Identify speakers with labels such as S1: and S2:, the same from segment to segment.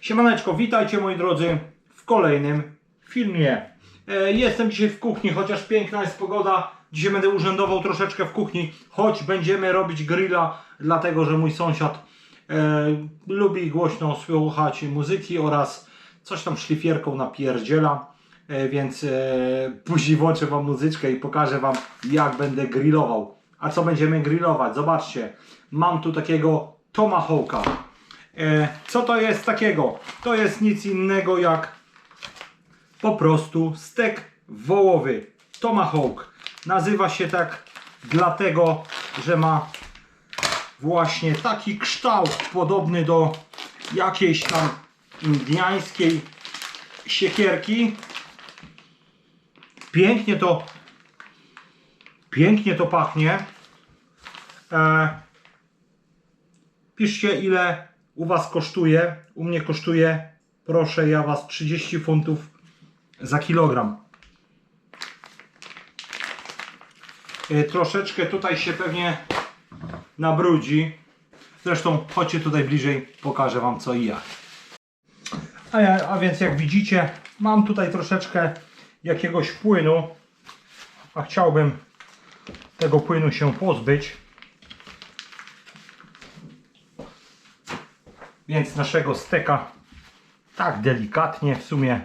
S1: Siemaneczko, witajcie moi drodzy w kolejnym filmie. E, Jestem dzisiaj w kuchni, chociaż piękna jest pogoda. Dzisiaj będę urzędował troszeczkę w kuchni, choć będziemy robić grilla, dlatego że mój sąsiad e, lubi głośno słuchać muzyki oraz coś tam szlifierką napierdziela. E, więc e, później włączę Wam muzyczkę i pokażę Wam jak będę grillował. A co będziemy grillować? Zobaczcie, mam tu takiego tomahawka. E, co to jest takiego? To jest nic innego jak po prostu stek wołowy. Tomahawk. Nazywa się tak dlatego, że ma właśnie taki kształt podobny do jakiejś tam indiańskiej siekierki. Pięknie to pięknie to pachnie. E, piszcie ile u Was kosztuje. U mnie kosztuje, proszę ja Was, 30 funtów za kilogram. E, troszeczkę tutaj się pewnie nabrudzi. Zresztą chodźcie tutaj bliżej, pokażę Wam co i jak. A, ja, a więc jak widzicie, mam tutaj troszeczkę jakiegoś płynu, a chciałbym tego płynu się pozbyć. Więc naszego steka tak delikatnie, w sumie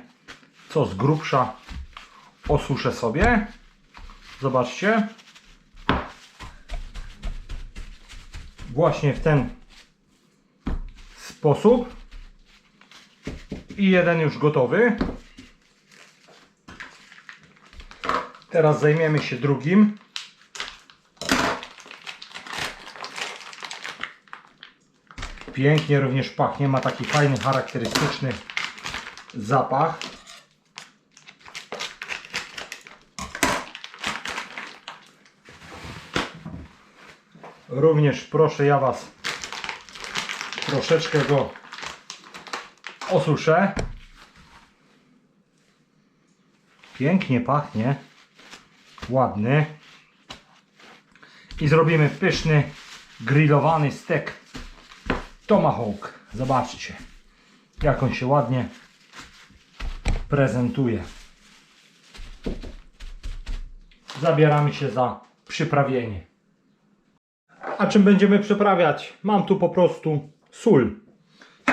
S1: co z grubsza, osuszę sobie. Zobaczcie. Właśnie w ten sposób. I jeden już gotowy. Teraz zajmiemy się drugim. Pięknie również pachnie, ma taki fajny, charakterystyczny zapach. Również proszę ja Was troszeczkę go osuszę. Pięknie pachnie. Ładny. I zrobimy pyszny grillowany stek Tomahawk. Zobaczcie, jak on się ładnie prezentuje. Zabieramy się za przyprawienie. A czym będziemy przyprawiać? Mam tu po prostu sól.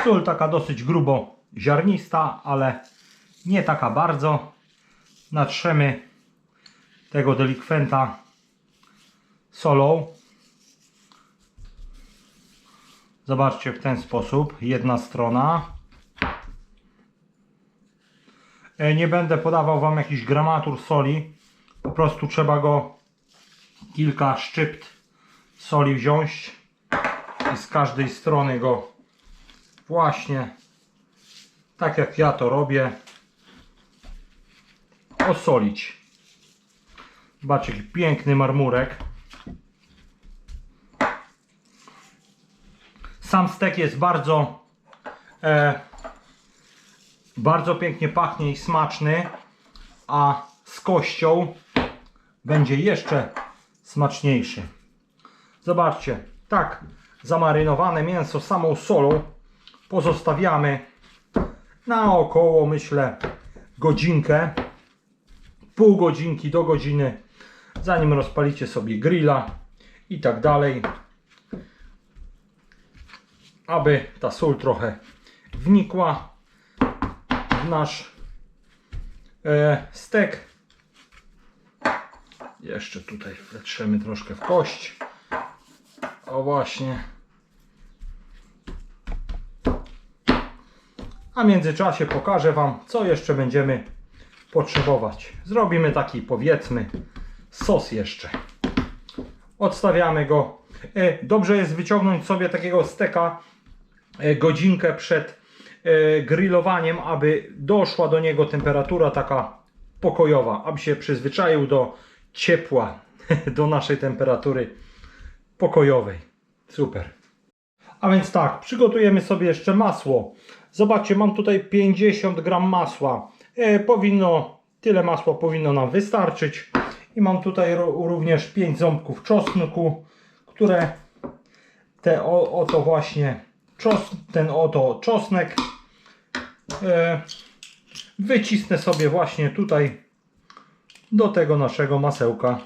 S1: Sól taka dosyć grubo ziarnista, ale nie taka bardzo. Natrzemy tego delikwenta solą. Zobaczcie w ten sposób. Jedna strona. E, Nie będę podawał Wam jakichś gramatur soli. Po prostu trzeba go kilka szczypt soli wziąć i z każdej strony go właśnie tak jak ja to robię osolić. Zobaczcie jaki piękny marmurek. Sam stek jest bardzo e, bardzo pięknie pachnie i smaczny, a z kością będzie jeszcze smaczniejszy. Zobaczcie, tak zamarynowane mięso samą solą pozostawiamy na około myślę godzinkę, pół godzinki do godziny, zanim rozpalicie sobie grilla i tak dalej aby ta sól trochę wnikła w nasz e, stek. Jeszcze tutaj wletrzemy troszkę w kość. O właśnie. A w międzyczasie pokażę Wam, co jeszcze będziemy potrzebować. Zrobimy taki, powiedzmy, sos jeszcze. Odstawiamy go. E, Dobrze jest wyciągnąć sobie takiego steka godzinkę przed e, grillowaniem, aby doszła do niego temperatura taka pokojowa, aby się przyzwyczaił do ciepła, do naszej temperatury pokojowej. Super. A więc tak, przygotujemy sobie jeszcze masło. Zobaczcie, mam tutaj 50 gram masła. E, powinno, tyle masła powinno nam wystarczyć. I mam tutaj również 5 ząbków czosnku, które te o, oto właśnie czos, ten oto czosnek e, wycisnę sobie właśnie tutaj do tego naszego masełka.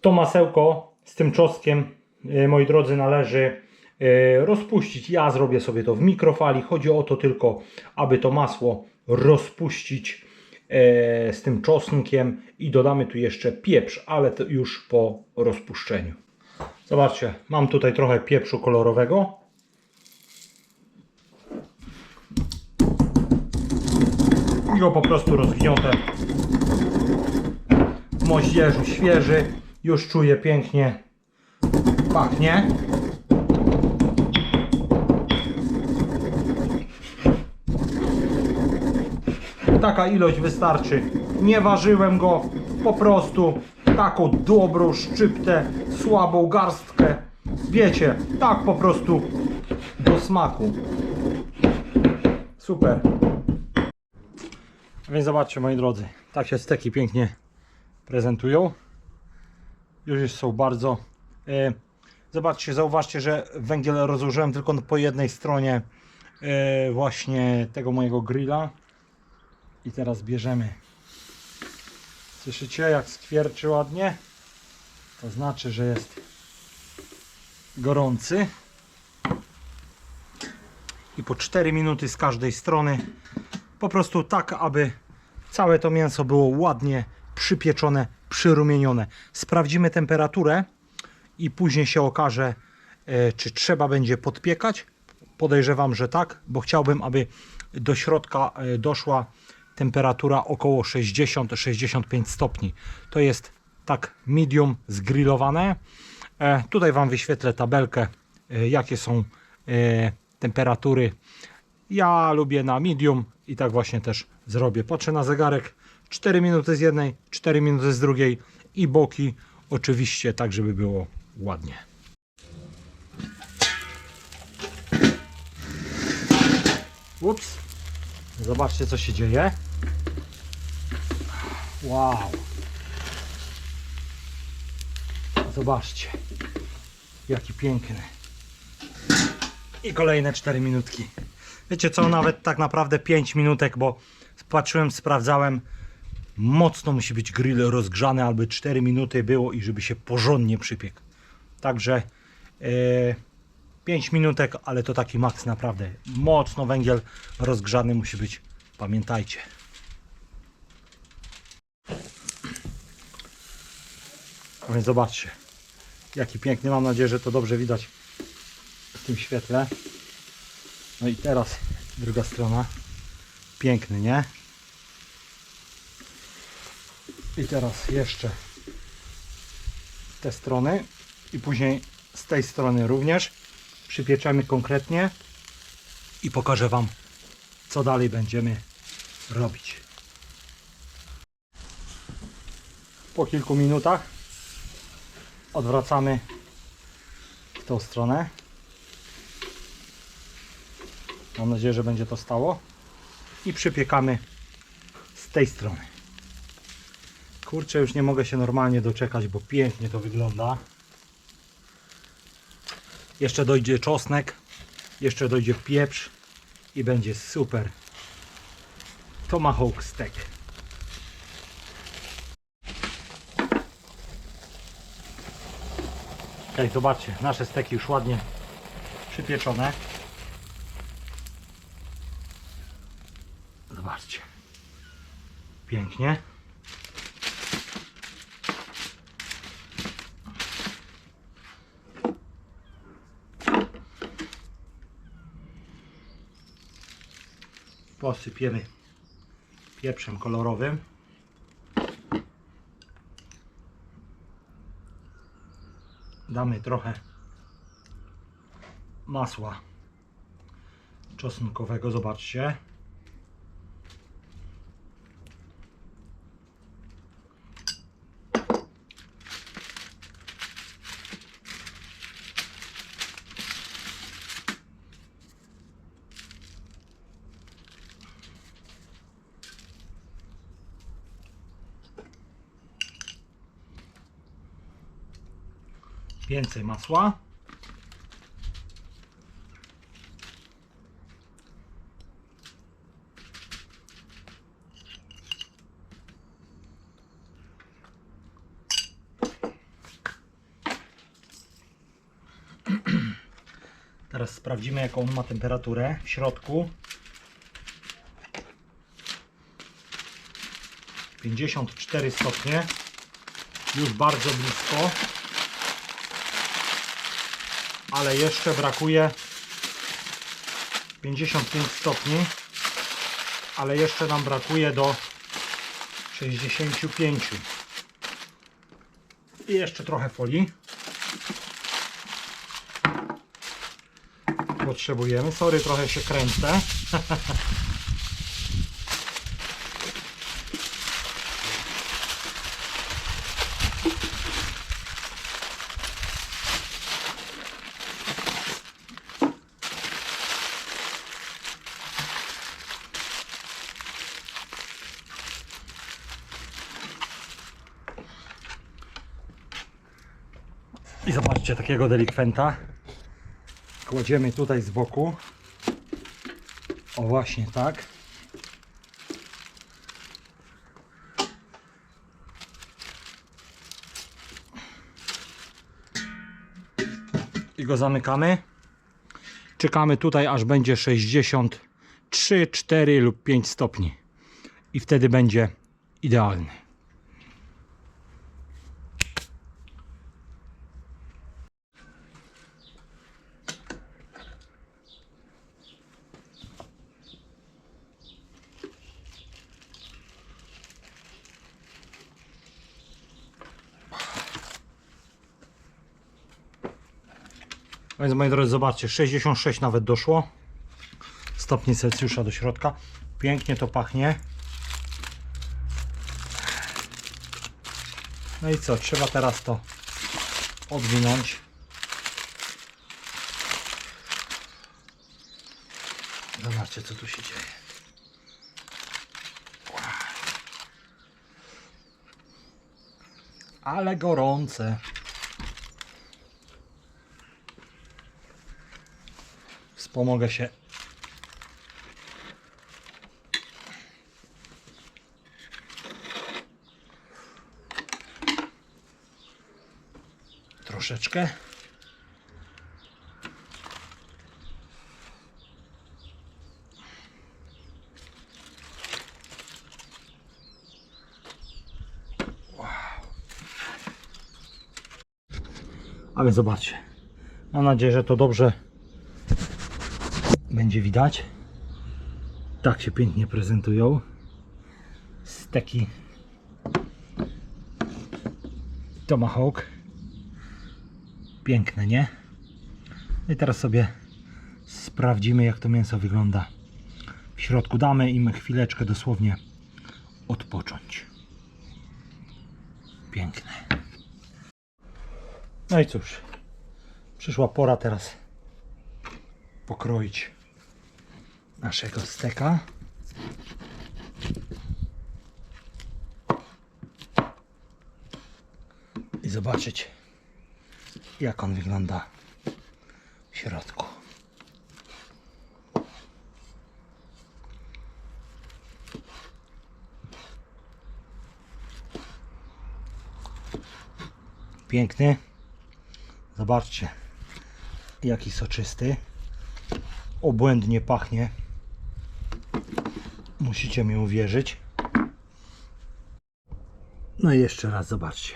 S1: To masełko z tym czosnkiem, e, moi drodzy, należy rozpuścić. Ja zrobię sobie to w mikrofali. Chodzi o to tylko, aby to masło rozpuścić e, z tym czosnkiem i dodamy tu jeszcze pieprz, ale to już po rozpuszczeniu. Zobaczcie, mam tutaj trochę pieprzu kolorowego. I go po prostu rozgniotę w moździerzu świeży. Już czuję pięknie pachnie. Taka ilość wystarczy. Nie ważyłem go, po prostu taką dobrą szczyptę, słabą garstkę. Wiecie, tak po prostu do smaku. Super. Więc zobaczcie moi drodzy, tak się steki pięknie prezentują. Już są bardzo. E, zobaczcie, zauważcie, że węgiel rozłożyłem tylko po jednej stronie e, właśnie tego mojego grilla. I teraz bierzemy. Słyszycie jak skwierczy ładnie? To znaczy, że jest gorący. I po 4 minuty z każdej strony. Po prostu tak, aby całe to mięso było ładnie przypieczone, przyrumienione. Sprawdzimy temperaturę i później się okaże, e, czy trzeba będzie podpiekać. Podejrzewam, że tak, bo chciałbym, aby do środka e, doszła temperatura około 60-65 stopni. To jest tak medium zgrillowane. E, Tutaj Wam wyświetlę tabelkę, e, jakie są e, temperatury. Ja lubię na medium i tak właśnie też zrobię. Patrzę na zegarek. 4 minuty z jednej, 4 minuty z drugiej i boki oczywiście tak, żeby było ładnie. Ups. Zobaczcie co się dzieje. Wow. Zobaczcie. Jaki piękny. I kolejne 4 minutki. Wiecie co, nawet tak naprawdę 5 minutek, bo patrzyłem, sprawdzałem. Mocno musi być grill rozgrzany, albo 4 minuty było i żeby się porządnie przypiekł. Także e, 5 minutek, ale to taki maks naprawdę. Mocno węgiel rozgrzany musi być. Pamiętajcie. A więc zobaczcie. Jaki piękny. Mam nadzieję, że to dobrze widać w tym świetle. No i teraz druga strona. Piękny, nie? I teraz jeszcze te strony i później z tej strony również przypieczemy konkretnie i pokażę Wam co dalej będziemy robić. Po kilku minutach odwracamy w tą stronę. Mam nadzieję, że będzie to stało. I przypiekamy z tej strony. Kurczę, już nie mogę się normalnie doczekać, bo pięknie to wygląda. Jeszcze dojdzie czosnek, jeszcze dojdzie pieprz i będzie super. Tomahawk steak. Ok, zobaczcie, nasze steki już ładnie przypieczone. Zobaczcie. Pięknie. Posypiemy pieprzem kolorowym. Damy trochę masła czosnkowego, zobaczcie. Więcej masła. Teraz sprawdzimy jaką on ma temperaturę w środku. 54 stopnie. Już bardzo blisko. Ale jeszcze brakuje 55 stopni. Ale jeszcze nam brakuje do 65. I jeszcze trochę folii. Potrzebujemy. Sorry, trochę się kręcę. I zobaczcie takiego delikwenta. Kładziemy tutaj z boku. O właśnie tak. I go zamykamy. Czekamy tutaj aż będzie 63, 4 lub 5 stopni. I wtedy będzie idealny. Więc moi drodzy, zobaczcie, 66 nawet doszło stopni Celsjusza do środka. Pięknie to pachnie. No i co, trzeba teraz to odwinąć. Zobaczcie, co tu się dzieje. Ale gorące. Wspomogę się. Troszeczkę. Wow. A więc zobaczcie. Mam nadzieję, że to dobrze będzie widać. Tak się pięknie prezentują. Steki Tomahawk. Piękne, nie? I teraz sobie sprawdzimy, jak to mięso wygląda. W środku damy im chwileczkę dosłownie odpocząć. Piękne. No i cóż, przyszła pora teraz pokroić naszego steka. I zobaczyć, jak on wygląda w środku. Piękny. Zobaczcie, jaki soczysty obłędnie pachnie. Musicie mi uwierzyć. No i jeszcze raz zobaczcie.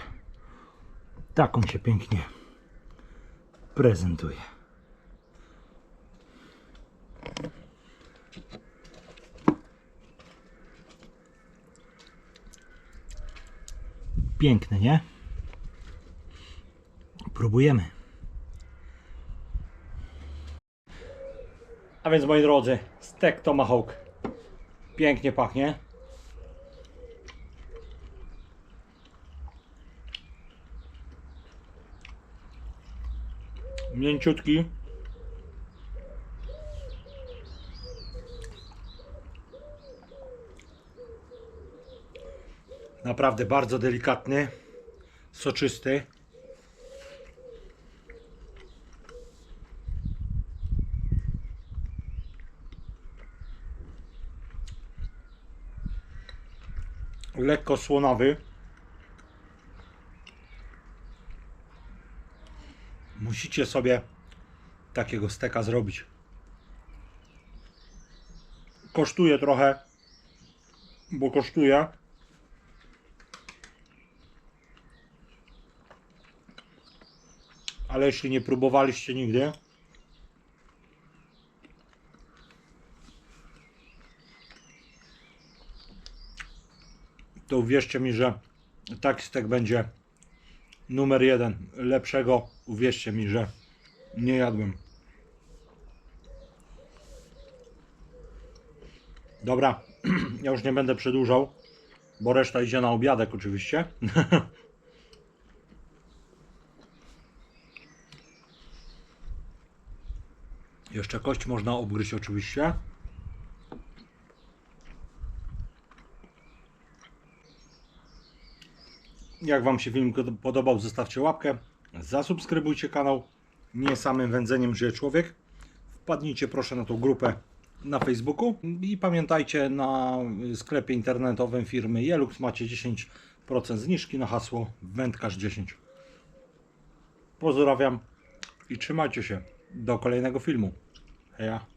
S1: Tak on się pięknie prezentuje. Piękny, nie? Próbujemy. A więc moi drodzy, stek tomahawk pięknie pachnie. Mięciutki. Naprawdę bardzo delikatny, soczysty. Lekko słonawy. Musicie sobie takiego steka zrobić. Kosztuje trochę, bo kosztuje. Ale jeśli nie próbowaliście nigdy, to uwierzcie mi, że taki stek będzie numer jeden. Lepszego uwierzcie mi, że nie jadłem. Dobra, ja już nie będę przedłużał, bo reszta idzie na obiadek oczywiście. Jeszcze kość można obgryźć oczywiście. Jak Wam się film podobał, zostawcie łapkę, zasubskrybujcie kanał. Nie samym wędzeniem żyje człowiek. Wpadnijcie proszę na tą grupę na Facebooku i pamiętajcie na sklepie internetowym firmy Jelux macie 10% zniżki na hasło wędkarz10. Pozdrawiam i trzymajcie się. Do kolejnego filmu. Heja.